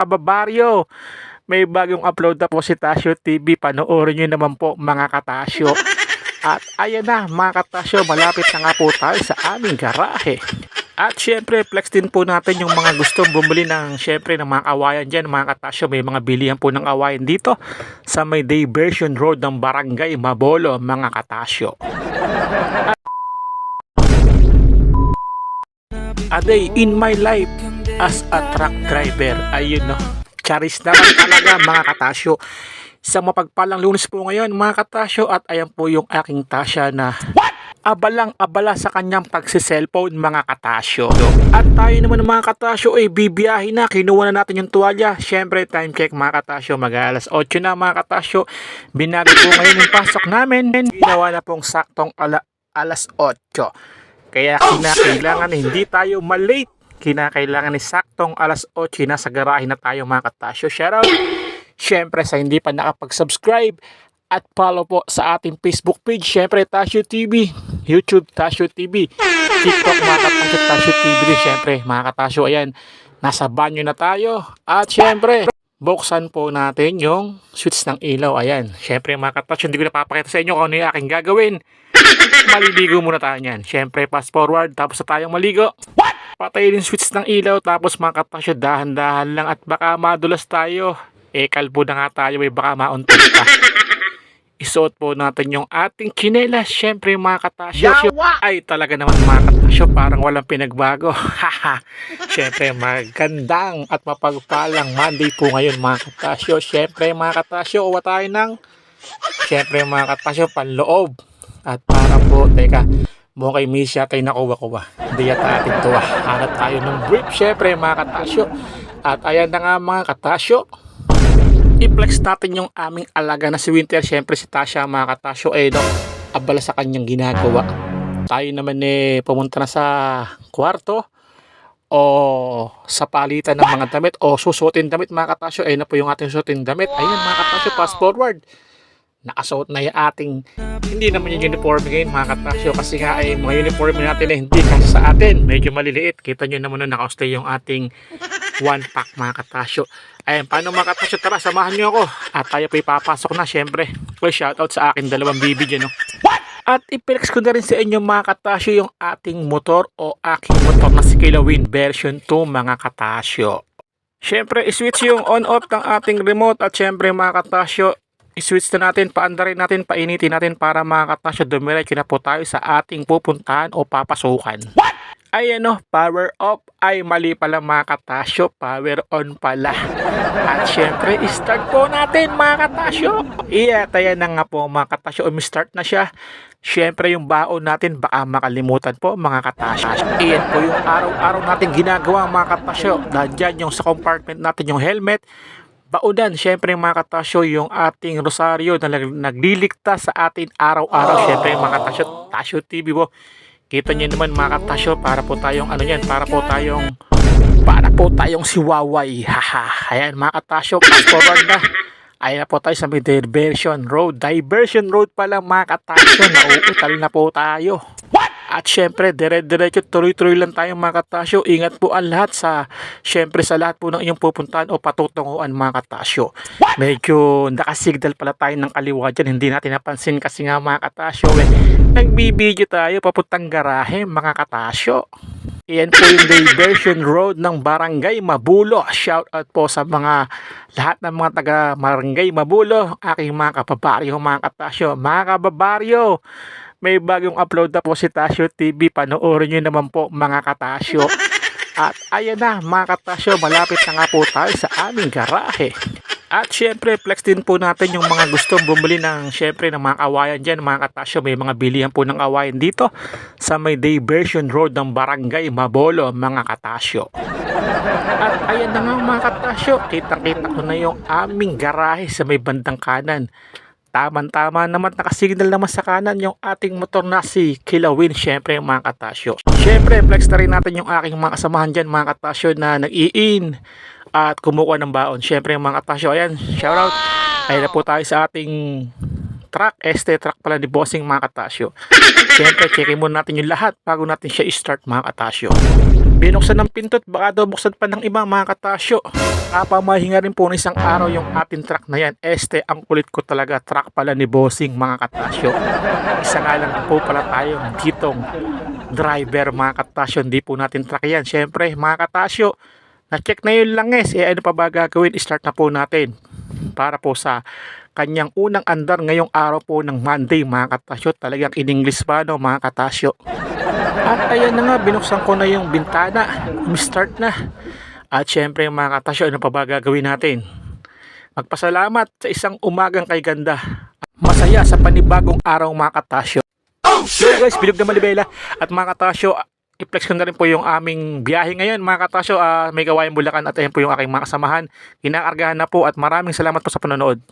kababaryo. May bagong upload na po si Tasyo TV. Panoorin nyo naman po mga katasyo. At ayan na mga katasyo, malapit na nga po tayo sa aming garahe. At syempre, flex din po natin yung mga gustong bumili ng syempre ng mga kawayan dyan, mga katasyo. May mga bilihan po ng kawayan dito sa may Diversion Road ng Barangay Mabolo, mga katasyo. A day in my life as a truck driver. Ayun no. Charis naman talaga mga katasyo. Isang mapagpalang lunes po ngayon mga katasyo at ayan po yung aking Tasha na abalang abala sa kanyang pagsiselfone mga katasyo. At tayo naman mga katasyo ay bibiyahin na. Kinuha na natin yung tuwalya. Syempre time check mga katasyo. Mag alas 8 na mga katasyo. Binago po ngayon yung pasok namin. Ginawa na pong saktong ala, alas 8. Kaya kinakailangan hindi tayo malate. Kinakailangan ni saktong alas 8 nasa garahe na tayo mga katasyo. Shoutout! Siyempre sa hindi pa nakapag-subscribe at follow po sa ating Facebook page. Siyempre Tasyo TV, YouTube Tasyo TV, TikTok mga katasyo Tasyo TV din. Siyempre mga katasyo ayan, nasa banyo na tayo. At siyempre, buksan po natin yung switch ng ilaw. Ayan, siyempre mga katasyo, hindi ko napapakita sa inyo kung ano yung aking gagawin maliligo muna tayo niyan. Siyempre, fast forward, tapos na tayong maligo. Patayin yung switch ng ilaw, tapos mga katasyo, dahan-dahan lang at baka madulas tayo. Eh, kalbo na nga tayo, eh, baka mauntog pa. Isuot po natin yung ating chinelas. Siyempre, mga katasyo, ay talaga naman mga katasyo, parang walang pinagbago. Haha. Siyempre, magandang at mapagpalang Monday po ngayon, mga katasyo. Siyempre, mga katasyo, uwa tayo ng Siyempre mga katasyo, panloob. At para po, teka, mukhang kay nakuha ko ba? Hindi yata atin to ah. Hanap tayo ng brief, syempre mga katasyo. At ayan na nga mga katasyo. I-flex natin yung aming alaga na si Winter. Syempre si Tasha mga katasyo eh no, abala sa kanyang ginagawa. Tayo naman eh pumunta na sa kwarto o sa palitan ng mga damit o susuotin damit mga katasyo. Ayun na po yung ating susuotin damit. Ayun mga katasyo, fast forward nakasuot na yung ating hindi naman yung uniform ngayon mga katasyo kasi nga ay mga uniform natin eh hindi kasi sa atin. Medyo maliliit. Kita nyo naman na nakastay yung ating one pack mga katasyo ayun paano mga katasyo tara samahan nyo ako. At tayo po ipapasok na syempre. Well shoutout sa akin dalawang bibi dyan no? At ipelex ko na rin sa inyo mga katasyo yung ating motor o aking motor na si Kilawin version 2 mga katasyo Siyempre, iswitch yung on-off ng ating remote. At siyempre mga katasyo, iswitch na natin, paandarin natin, painitin natin para mga katasyo dumiretso na po tayo sa ating pupuntahan o papasukan. Ay ano, power off ay mali pala mga katasyo, power on pala. At syempre, start po natin mga katasyo. Iya, tayo na nga po mga katasyo, umi-start na siya. Syempre yung baon natin baka makalimutan po mga katasyo. Iyan po yung araw-araw natin ginagawa mga katasyo. Nandiyan yung sa compartment natin yung helmet, baunan, syempre mga katasyo, yung ating rosaryo na nag- nagliligtas sa atin araw-araw. Syempre mga katasyo, Tasyo TV po. Kita niyo naman mga katasyo, para po tayong ano yan, para po tayong para po tayong si Waway. Haha. Ayan mga katasyo, fast forward na. Ayan na po tayo sa may Diversion Road. Diversion Road pala mga katasyo, nauutal na po tayo. At syempre, dire-diretso, tuloy-tuloy lang tayo mga katasyo. Ingat po ang lahat sa, syempre sa lahat po ng inyong pupuntahan o patutunguhan mga katasyo. Medyo nakasignal pala tayo ng kaliwa dyan. Hindi natin napansin kasi nga mga katasyo. Eh. Nagbibideo tayo papuntang garahe mga katasyo. Iyan po yung Diversion Road ng Barangay Mabulo. Shout out po sa mga lahat ng mga taga Barangay Mabulo, aking mga kababaryo, mga katasyo, mga kababaryo. May bagong upload na po si Tasyo TV. Panoorin nyo naman po mga katasyo. At ayan na mga katasyo, malapit na nga po tayo sa aming garahe. At syempre, flex din po natin yung mga gustong bumili ng syempre ng mga kawayan dyan, mga katasyo. May mga bilihan po ng kawayan dito sa may Diversion Road ng Barangay Mabolo, mga katasyo. At ayan na nga mga katasyo, kitang-kita ko na yung aming garahe sa may bandang kanan. Taman-tama naman, nakasignal naman sa kanan yung ating motor na si Kilawin, syempre mga katasyo. Syempre, flex na rin natin yung aking mga kasamahan dyan, mga katasyo na nag-i-in at kumukuha ng baon. Syempre mga katasyo, ayan, shoutout. Ayun na po tayo sa ating truck. Este truck pala ni Bossing mga katasyo. Siyempre, checkin muna natin yung lahat bago natin siya i-start mga katasyo. Binuksan ng pintot, baka daw buksan pa ng iba mga katasyo. Kapamahinga rin po ng isang araw yung ating truck na yan. Este, ang kulit ko talaga. Truck pala ni Bossing mga katasyo. Isa nga lang po pala tayo ditong driver mga katasyo. Hindi po natin truck yan. Siyempre mga katasyo, na-check na yun lang eh. Eh ano pa ba gagawin? Start na po natin. Para po sa kanyang unang andar ngayong araw po ng Monday mga katasyo. Talagang in English pa no mga katasyo. At ayan na nga, binuksan ko na yung bintana. Start na. At syempre mga katasyo, ano pa ba gagawin natin? Magpasalamat sa isang umagang kay ganda. Masaya sa panibagong araw mga katasyo. So guys, bilog na malibela. At mga katasyo, i-flex ko na rin po yung aming biyahe ngayon mga katasyo. ah, may gawain Bulacan at ayan po yung aking mga kasamahan. Kinakargahan na po at maraming salamat po sa panonood.